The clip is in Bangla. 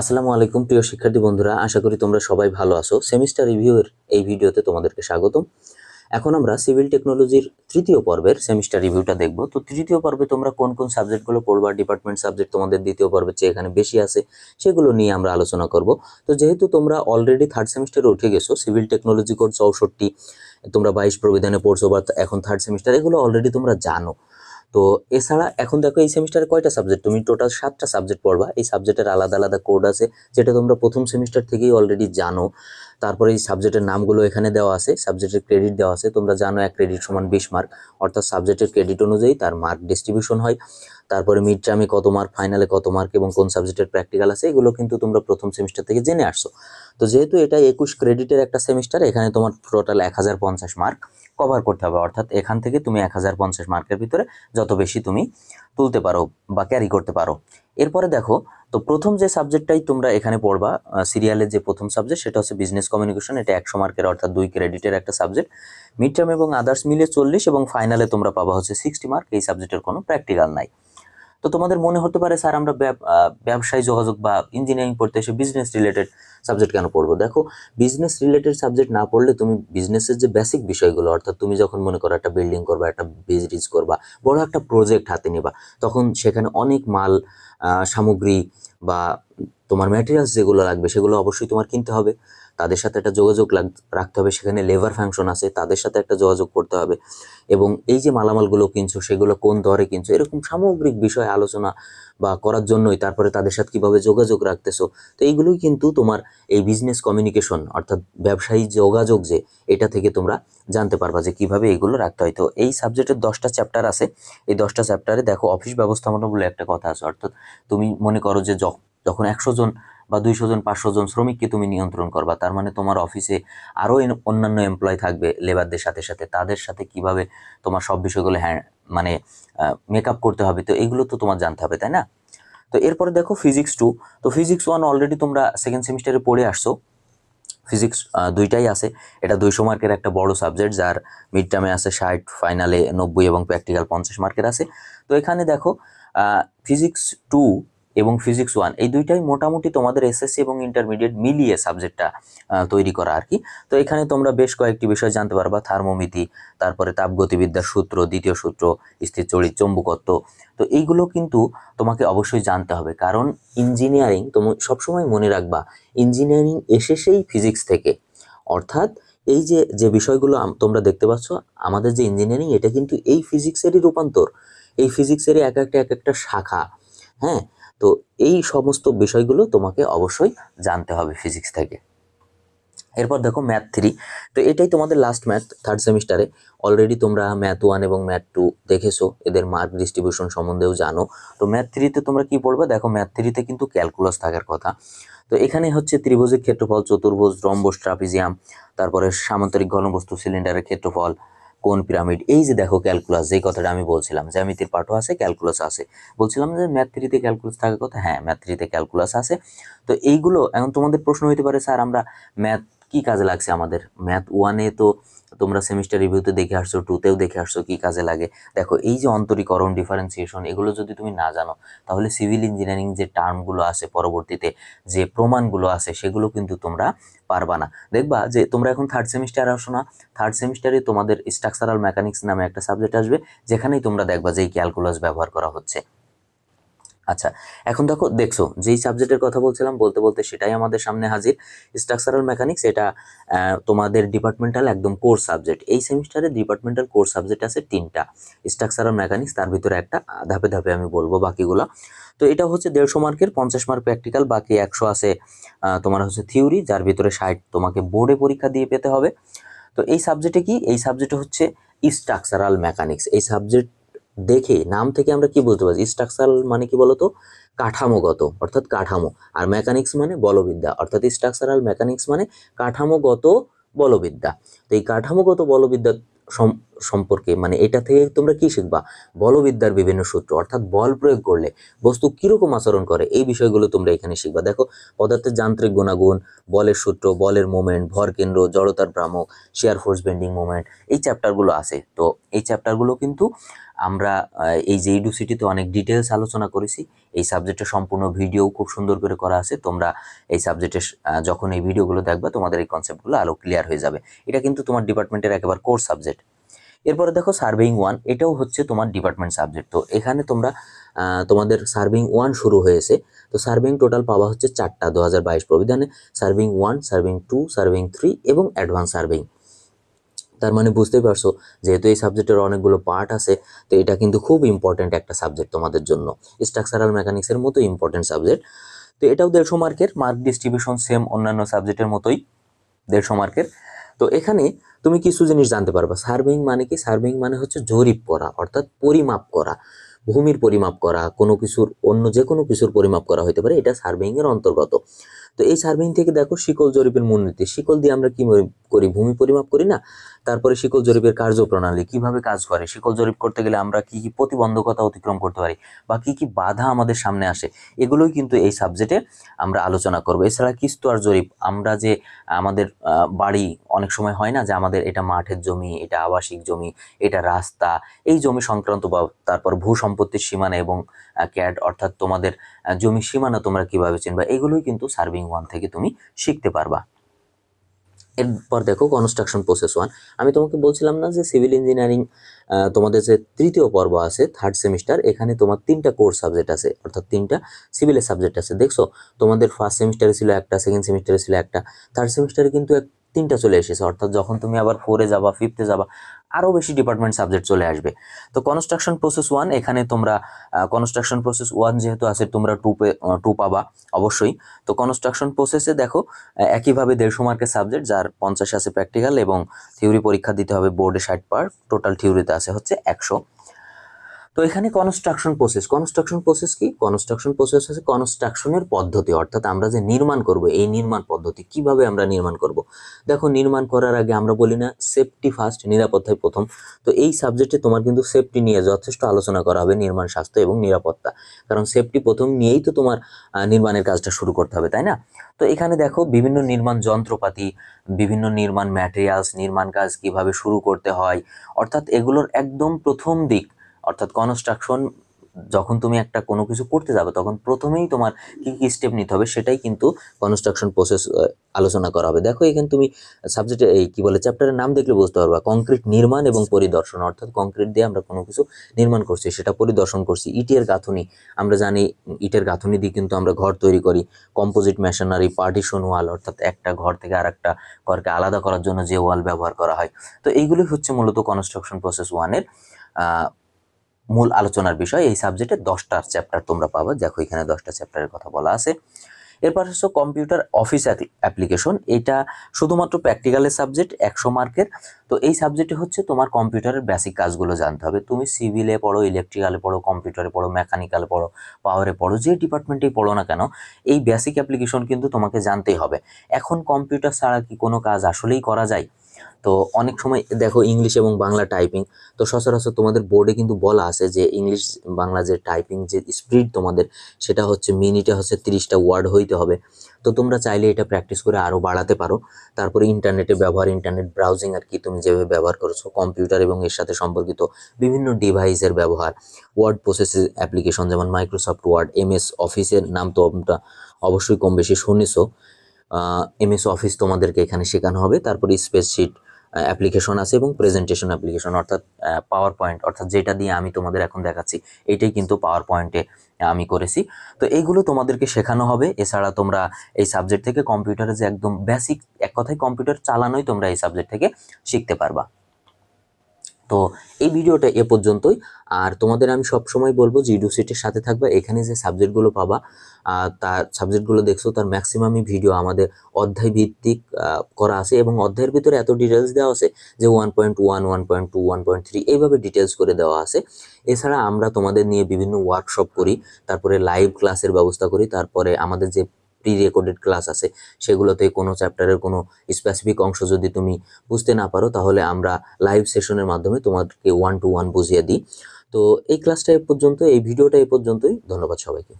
আসসালামু আলাইকুম, প্রিয় শিক্ষার্থী বন্ধুরা। আশা করি তোমরা সবাই ভালো আছো। সেমিস্টার রিভিউয়ের এই ভিডিওতে তোমাদেরকে স্বাগতম। এখন আমরা সিভিল টেকনোলজির তৃতীয় পর্বের সেমিস্টার রিভিউটা দেখব। তো তৃতীয় পর্বে তোমরা কোন কোন সাবজেক্টগুলো পড়বা ডিপার্টমেন্ট সাবজেক্ট তোমাদের দ্বিতীয় পর্বের চেয়ে এখানে বেশি আছে, সেগুলো নিয়ে আমরা আলোচনা করব। তো যেহেতু তোমরা অলরেডি থার্ড সেমিস্টারে উঠে গেছো সিভিল টেকনোলজি কোড চৌষট্টি, তোমরা বাইশ প্রবিধানে পড়ছো বা এখন থার্ড সেমিস্টার এগুলো অলরেডি তোমরা জানো। তো এছাড়া এখন দেখো এই সেমিস্টারে কয়টা সাবজেক্ট তুমি টোটাল সাতটা সাবজেক্ট পড়বা। এই সাবজেক্টের আলাদা আলাদা কোড আছে, যেটা তোমরা প্রথম সেমিস্টার থেকেই অলরেডি জানো। তারপরে এই সাবজেক্টের নামগুলো এখানে দেওয়া আছে সাবজেক্টের ক্রেডিট দেওয়া আছে। তোমরা জানো এক ক্রেডিট সমান বিশ মার্ক অর্থাৎ সাবজেক্টের ক্রেডিট অনুযায়ী তার মার্ক ডিস্ট্রিবিউশন হয়। তারপরে মিড টার্মে কত মার্ক ফাইনালে কত মার্ক এবং কোন সাবজেক্টের প্র্যাকটিক্যাল আছে, এগুলো কিন্তু তোমরা প্রথম সেমিস্টার থেকে জেনে আসছো। তো যেহেতু এটা একুশ ক্রেডিটের একটা সেমিস্টার এখানে তোমার টোটাল এক হাজার পঞ্চাশ মার্ক কভার করতে হবে। অর্থাৎ এখান থেকে তুমি এক হাজার পঞ্চাশ মার্কের ভিতরে যত বেশি তুমি তুলতে পারো বা ক্যারি করতে পারো। এরপরে দেখো তো প্রথম যে সাবজেক্টটাই তোমরা এখানে পড়বা সিরিয়ালের যে প্রথম সাবজেক্ট সেটা হচ্ছে বিজনেস কমিউনিকেশন এটা একশো মার্কের অর্থাৎ দুই ক্রেডিটের একটা সাবজেক্ট মিড টার্ম এবং আদার্স মিলে চল্লিশ এবং ফাইনালে তোমরা পাবা হচ্ছে সিক্সটি মার্ক এই সাবজেক্টের কোনো প্র্যাকটিক্যাল নাই। তো তোমাদের মনে হতে পারে, স্যার, আমরা ব্যব- ব্যবসায় যোগাযোগ বা ইঞ্জিনিয়ারিং পড়তে এসে বিজনেস রিলেটেড সাবজেক্ট কেন পড়ব? দেখো বিজনেস রিলেটেড সাবজেক্ট না পড়লে তুমি বিজনেসের যে বেসিক বিষয়গুলো, অর্থাৎ তুমি যখন মনে করো একটা বিল্ডিং করবা, একটা বিজনেস করবা, বড় একটা প্রজেক্ট হাতে নিবা, তখন সেখানে অনেক মাল সামগ্রী বা তোমার ম্যাটেরিয়ালস যেগুলো লাগবে, সেগুলো অবশ্যই তোমার কিনতে হবে। তাদের সাথে একটা যোগাযোগ রাখতে হবে। সেখানে লেবার ফাংশন আছে, তাদের সাথে একটা যোগাযোগ করতে হবে। এবং এই যে মালামালগুলো কিনছো, সেগুলো কোন দরে কিনছো, এরকম সামগ্রিক বিষয়ে আলোচনা বা করার জন্যই তারপরে তাদের সাথে কীভাবে যোগাযোগ রাখতেছো, তো এইগুলোই কিন্তু তোমার এই বিজনেস কমিউনিকেশন অর্থাৎ ব্যবসায়ী যোগাযোগ যে, এটা থেকে তোমরা জানতে পারবা যে কীভাবে এগুলো রাখতে হয়। তো এই সাবজেক্টের দশটা চ্যাপ্টার আছে। এই দশটা চ্যাপ্টারে দেখো অফিস ব্যবস্থাপনা বলে একটা কথা আছে। অর্থাৎ তুমি মনে করো যে যখ- যখন একশো জন বা দুইশো জন, পাঁচশো জন শ্রমিককে তুমি নিয়ন্ত্রণ করবা, তার মানে তোমার অফিসে আরও অন্যান্য এমপ্লয় থাকবে লেবারদের সাথে সাথে, তাদের সাথে কীভাবে তোমার সব বিষয়গুলো হ্যাঁ মানে মেকআপ করতে হবে, তো এগুলো তো তোমার জানতে হবে, তাই না? তো এরপরে দেখো ফিজিক্স টু তো ফিজিক্স ওয়ান অলরেডি তোমরা সেকেন্ড সেমিস্টারে পড়ে আসছো ফিজিক্স দুইটাই আছে, এটা দুইশো মার্কের একটা বড় সাবজেক্ট যার মিড টার্মে আছে ষাট ফাইনালে নব্বই এবং প্র্যাকটিক্যাল পঞ্চাশ মার্কের আছে, তো এখানে দেখো ফিজিক্স টু এবং ফিজিক্স ওয়ান এই দুইটাই মোটামুটি তোমাদের এসএসসি এবং ইন্টারমিডিয়েট মিলিয়ে সাবজেক্টটা তৈরি করা আর কি। তো এখানে তোমরা বেশ কয়েকটি বিষয় জানতে পারবা। থার্মোমিতি, তারপরে তাপগতিবিদ্যার সূত্র, দ্বিতীয় সূত্র, স্থির চড়িৎ চৌম্বকত্ব। তো এইগুলো কিন্তু তোমাকে অবশ্যই জানতে হবে। কারণ ইঞ্জিনিয়ারিং তুমি সবসময় মনে রাখবা ইঞ্জিনিয়ারিং এসে সেই ফিজিক্স থেকে। অর্থাৎ এই যে যে বিষয়গুলো তোমরা দেখতে পাচ্ছ, আমাদের যে ইঞ্জিনিয়ারিং এটা কিন্তু এই ফিজিক্সেরই রূপান্তর। এই ফিজিক্সেরই এক একটা এক একটা শাখা। হ্যাঁ? তো এই সমস্ত বিষয়গুলো তোমাকে অবশ্যই জানতে হবে ফিজিক্স থেকে। এরপর দেখো ম্যাথ থ্রি তো এটাই তোমাদের লাস্ট ম্যাথ থার্ড সেমিস্টারে অলরেডি তোমরা ম্যাথ ওয়ান এবং ম্যাথ টু দেখেছ, এদের মার্ক ডিস্ট্রিবিউশন সম্বন্ধেও জানো। তো ম্যাথ থ্রিতে তোমরা কি পড়বে? দেখো ম্যাথ থ্রিতে কিন্তু ক্যালকুলাস থাকার কথা। তো এখানে হচ্ছে ত্রিভুজের ক্ষেত্রফল, চতুর্ভুজ, রম্বস ট্রাপিজিয়াম তারপরে সামান্তরিক ঘনবস্তু সিলিন্ডারের ক্ষেত্রফল কোন পিরামিড? এই যে দেখো ক্যালকুলাস যে কথাটা আমি বলছিলাম, জ্যামিতির পাঠও আছে ক্যালকুলাস আছে। বলছিলাম যে ম্যাথ থ্রিতে ক্যালকুলাস থাকার কথা? হ্যাঁ ম্যাথ থ্রিতে ক্যালকুলাস আছে। তো এইগুলো, এখন তোমাদের প্রশ্ন হইতে পারে, স্যার, আমরা ম্যাথ কি কাজে লাগছে আমাদের? ম্যাথ ওয়ানে তো তোমরা সেমিস্টার রিভিউতে দেখে আসছো টুতেও দেখে আসছো কি কাজে লাগে। দেখো, এই যে অন্তরীকরণ ডিফারেন্সিয়েশন এগুলো যদি তুমি না জানো, তাহলে সিভিল ইঞ্জিনিয়ারিং যে টার্মগুলো আছে পরবর্তীতে, যে প্রমাণগুলো আছে, সেগুলো কিন্তু তোমরা পারবা না। দেখবা যে তোমরা এখন থার্ড সেমিস্টার আসো না থার্ড সেমিস্টারে তোমাদের স্ট্রাকচারাল মেকানিক্স নামে একটা সাবজেক্ট আসবে, যেখানেই তোমরা দেখবা যে এই ক্যালকুলাস ব্যবহার করা হচ্ছে। আচ্ছা এখন দেখো, দেখছ, যেই সাবজেক্টের কথা বলছিলাম, বলতে বলতে সেটাই আমাদের সামনে হাজির। স্ট্রাকচারাল মেকানিক্স এটা তোমাদের ডিপার্টমেন্টাল একদম কোর্স সাবজেক্ট এই সেমিস্টারে ডিপার্টমেন্টাল কোর্স সাবজেক্ট আছে তিনটা। স্ট্রাকচারাল মেকানিক্স তার ভিতরে একটা, ধাপে ধাপে আমি বলব বাকিগুলো। তো এটা হচ্ছে দেড়শো মার্কের, পঞ্চাশ মার্ক প্র্যাকটিক্যাল বাকি একশো আছে তোমার হচ্ছে থিওরি যার ভিতরে ষাট তোমাকে বোর্ডে পরীক্ষা দিয়ে পেতে হবে। তো এই সাবজেক্টে কি? এই সাবজেক্টে হচ্ছে স্ট্রাকচারাল মেকানিক্স এই সাবজেক্ট দেখে, নাম থেকে আমরা কি বলতে পারি স্ট্রাকচারাল মানে কি বলতো? কাঠামোগত, অর্থাৎ কাঠামো। আর মেকানিক্স মানে বলবিদ্যা, অর্থাৎ স্ট্রাকচারাল মেকানিক্স মানে কাঠামোগত বলবিদ্যা। তো এই কাঠামোগত বলবিদ্যা সম্পর্কে মানে এটা থেকে তোমরা কি শিখবা? বলবিদ্যার বিভিন্ন সূত্র, অর্থাৎ বল প্রয়োগ করলে বস্তু কীরকম আচরণ করে, এই বিষয়গুলো তোমরা এখানে শিখবা। দেখো, পদার্থের যান্ত্রিক গুণাগুণ, বলের সূত্র, বলের মোমেন্ট ভর কেন্দ্র, জড়তার ভ্রামক শেয়ার ফোর্স বেন্ডিং মোমেন্ট এই চ্যাপ্টারগুলো আছে। তো এই চ্যাপ্টারগুলো কিন্তু আমরা এই যে ইউনিভার্সিটিতে অনেক ডিটেলস আলোচনা করেছি। এই সাবজেক্টের সম্পূর্ণ ভিডিও খুব সুন্দর করে করা আছে। তোমরা এই সাবজেক্টের যখন এই ভিডিওগুলো দেখবা, তোমাদের এই কনসেপ্টগুলো আরও ক্লিয়ার হয়ে যাবে। এটা কিন্তু তোমার ডিপার্টমেন্টের একেবারে কোর সাবজেক্ট এরপরে দেখো সার্ভেইং ওয়ান এটাও হচ্ছে তোমার ডিপার্টমেন্ট সাবজেক্ট তো এখানে তোমরা তোমাদের সার্ভিং ওয়ান শুরু হয়েছে। তো সার্ভিং টোটাল পাওয়া হচ্ছে চারটা দু হাজার বাইশ প্রবিধানে। Surveying one surveying two surveying three এবং অ্যাডভান্স সার্ভিং তার মানে বুঝতেই পারছ, যেহেতু এই সাবজেক্টের অনেকগুলো পার্ট আছে, তো এটা কিন্তু খুব ইম্পর্ট্যান্ট একটা সাবজেক্ট তোমাদের জন্য। স্ট্রাকচারাল মেকানিক্সের মতো ইম্পর্ট্যান্ট সাবজেক্ট তো এটাও দেড়শো মার্কের মার্ক ডিস্ট্রিবিউশন সেম অন্যান্য সাবজেক্টের মতোই দেড়শো মার্কের তো এখানে তুমি কিছু জিনিস জানতে পারবা। সার্ভেইং মানে কি? সার্ভেইং মানে হচ্ছে জরিপ করা, অর্থাৎ পরিমাপ করা। ভূমির পরিমাপ করা, কোনো কিছুর, অন্য যে কোনো কিছুর পরিমাপ করা হতে পারে। এটা সার্ভেইংয়ের অন্তর্গত। তো এই সার্ভিং থেকে দেখো শিকল জরিপের মূলনীতি। শিকল দিয়ে আমরা কি করি? ভূমি পরিমাপ করি না? তারপরে শিকল জরিপের কার্যপ্রণালী, কীভাবে কাজ করে? শিকল জরিপ করতে গেলে আমরা কি কি প্রতিবন্ধকতা অতিক্রম করতে পারি বা কি কি বাধা আমাদের সামনে আসে? এগুলোই কিন্তু এই সাবজেক্টে আমরা আলোচনা করব। এছাড়া কিস্তোয়ার জরিপ, আমরা যে, আমাদের বাড়ি অনেক সময় হয় না যে আমাদের এটা মাঠের জমি, এটা আবাসিক জমি, এটা রাস্তা, এই জমি সংক্রান্ত বা তারপর ভূ সম্পত্তির সীমানা এবং ক্যাড অর্থাৎ তোমাদের জমির সীমানা তোমরা কীভাবে চিনবা, এগুলোই কিন্তু সার্ভিং ওয়ান থেকে তুমি শিখতে পারবা। এরপর দেখো কনস্ট্রাকশন প্রসেস ওয়ান আমি তোমাকে বলছিলাম না যে সিভিল ইঞ্জিনিয়ারিং তোমাদের যে তৃতীয় পর্ব আছে থার্ড সেমিস্টার এখানে তোমার তিনটা কোর্স সাবজেক্ট আছে, অর্থাৎ তিনটা সিভিলের সাবজেক্ট আছে। দেখছ, তোমাদের ফার্স্ট সেমিস্টারে ছিল একটা সেকেন্ড সেমিস্টারে ছিল একটা। থার্ড সেমিস্টারে কিন্তু তিনটা চলে এসেছে। অর্থাৎ যখন তুমি আবার ফোরে যাবা ফিফথে যাবা আরও বেশি ডিপার্টমেন্ট সাবজেক্ট চলে আসবে। তো কনস্ট্রাকশন প্রসেস ওয়ান এখানে তোমরা কনস্ট্রাকশন প্রসেস ওয়ান যেহেতু আছে, তোমরা টু টু পাবা, অবশ্যই। তো কনস্ট্রাকশন প্রসেসে দেখো একইভাবে দেড়শো মার্কের সাবজেক্ট যার পঞ্চাশ আছে প্র্যাকটিক্যাল এবং থিওরি পরীক্ষা দিতে হবে বোর্ডে ষাট পার টোটাল থিওরিতে আছে হচ্ছে একশো। তো এখানে কনস্ট্রাকশন প্রসেস কনস্ট্রাকশন প্রসেস কি? কনস্ট্রাকশন প্রসেস হচ্ছে কনস্ট্রাকশনের পদ্ধতি, অর্থাৎ আমরা যে নির্মাণ করব, এই নির্মাণ পদ্ধতি কীভাবে আমরা নির্মাণ করব? দেখো, নির্মাণ করার আগে আমরা বলি না সেফটি ফার্স্ট নিরাপত্তায় প্রথম। তো এই সাবজেক্টে তোমার কিন্তু সেফটি নিয়ে যথেষ্ট আলোচনা করা হবে, নির্মাণ স্বাস্থ্য এবং নিরাপত্তা। কারণ সেফটি প্রথম নিয়েই তো তোমার নির্মাণের কাজটা শুরু করতে হবে, তাই না? তো এখানে দেখো, বিভিন্ন নির্মাণ যন্ত্রপাতি, বিভিন্ন নির্মাণ ম্যাটেরিয়ালস নির্মাণ কাজ কীভাবে শুরু করতে হয়, অর্থাৎ এগুলোর একদম প্রথম দিক অর্থাৎ কনস্ট্রাকশন যখন তুমি একটা কোনো কিছু করতে যাবে তখন প্রথমেই তোমার কি কি স্টেপ নিতে হবে সেটাই কিন্তু কনস্ট্রাকশন প্রসেস আলোচনা করা হবে। দেখো এখানে তুমি সাবজেক্টে এই কি বলে চ্যাপ্টারের নাম দেখলে বুঝতে পারবা। কংক্রিট নির্মাণ এবং পরিদর্শন। অর্থাৎ কংক্রিট দিয়ে আমরা কোনো কিছু নির্মাণ করছি সেটা পরিদর্শন করছি। ইটের গাঁথুনি আমরা জানি ইটের গাঁথুনি দিয়ে কিন্তু আমরা ঘর তৈরি করি। কম্পোজিট মেশিনারি পার্টিশন ওয়াল অর্থাৎ একটা ঘর থেকে আরেকটা ঘরকে আলাদা করার জন্য যে ওয়াল ব্যবহার করা হয়। তো এইগুলোই হচ্ছে মূলত কনস্ট্রাকশন প্রসেস ওয়ানের মূল আলোচনার বিষয় এই সাবজেক্টে দশটা চ্যাপ্টার তোমরা পাবা। দেখো, এখানে দশটা চ্যাপ্টারের কথা বলা আছে। এরপর হচ্ছে কম্পিউটার অফিস অ্যাপ্লিকেশন এটা শুধুমাত্র প্র্যাকটিক্যালের সাবজেক্ট একশো মার্কের তো এই সাবজেক্টে হচ্ছে তোমার কম্পিউটারের বেসিক কাজগুলো জানতে হবে। তুমি সিভিলে পড়ো ইলেকট্রিক্যালে পড়ো কম্পিউটারে পড়ো মেকানিক্যালে পড়ো পাওয়ারে পড়ো, যে ডিপার্টমেন্টেই পড়ো না কেন, এই বেসিক অ্যাপ্লিকেশন কিন্তু তোমাকে জানতেই হবে। এখন কম্পিউটার ছাড়া কি কোনো কাজ আসলেই করা যায়? তো অনেক সময় দেখো ইংলিশ এবং বাংলা টাইপিং তো সচরাচর তোমাদের বোর্ডে কিন্তু বলা আছে যে ইংলিশ বাংলা যে টাইপিং যে স্পিড তোমাদের, সেটা হচ্ছে মিনিটে হচ্ছে তিরিশটা ওয়ার্ড হইতে হবে। তো তোমরা চাইলে এটা প্র্যাকটিস করে আরও বাড়াতে পারো। তারপরে ইন্টারনেটে ব্যবহার ইন্টারনেট ব্রাউজিং আর কি তুমি যেভাবে ব্যবহার করছ কম্পিউটার এবং এর সাথে সম্পর্কিত বিভিন্ন ডিভাইসের ব্যবহার ওয়ার্ড প্রসেসের অ্যাপ্লিকেশন যেমন মাইক্রোসফট ওয়ার্ড এমএস অফিসের নাম তো তোমরা অবশ্যই কম বেশি শুনেছো। এমএস অফিস তোমাদেরকে এখানে শেখানো হবে। তারপরে স্পেসশিট অ্যাপ্লিকেশন আছে এবং প্রেজেন্টেশন অ্যাপ্লিকেশন অর্থাৎ পাওয়ার পয়েন্ট অর্থাৎ যেটা দিয়ে আমি তোমাদের এখন দেখাচ্ছি এইটাই কিন্তু পাওয়ার পয়েন্টে আমি করেছি। তো এইগুলো তোমাদেরকে শেখানো হবে। এছাড়া তোমরা এই সাবজেক্ট থেকে কম্পিউটারে যে একদম বেসিক এক কথায় কম্পিউটার চালানোই তোমরা এই সাবজেক্ট থেকে শিখতে পারবা। তো এই ভিডিওটা এ পর্যন্তই। আর তোমাদের আমি সব সময় বলব যে ইউনিভার্সিটির সাথে থাকবে। এখানে যে সাবজেক্টগুলো পাবা তার সাবজেক্টগুলো দেখছ, তার ম্যাক্সিমামই ভিডিও আমাদের অধ্যায় ভিত্তিক করা আছে। এবং অধ্যায়ের ভিতরে এত ডিটেলস দেওয়া আছে যে one point one one point two one point three এইভাবে ডিটেলস করে দেওয়া আছে। এছাড়া আমরা তোমাদের নিয়ে বিভিন্ন ওয়ার্কশপ করি, তারপরে লাইভ ক্লাসের ব্যবস্থা করি, তারপরে আমাদের যে প্রি রেকর্ডেড ক্লাস আছে, সেগুলোতে কোনো চ্যাপ্টারের কোনো স্পেসিফিক অংশ যদি তুমি বুঝতে না পারো, তাহলে আমরা লাইভ সেশনের মাধ্যমে তোমাদেরকে ওয়ান টু ওয়ান বুঝিয়ে দিই। তো এই ক্লাসটা এ পর্যন্ত এই ভিডিওটা এ পর্যন্তই, ধন্যবাদ সবাইকে।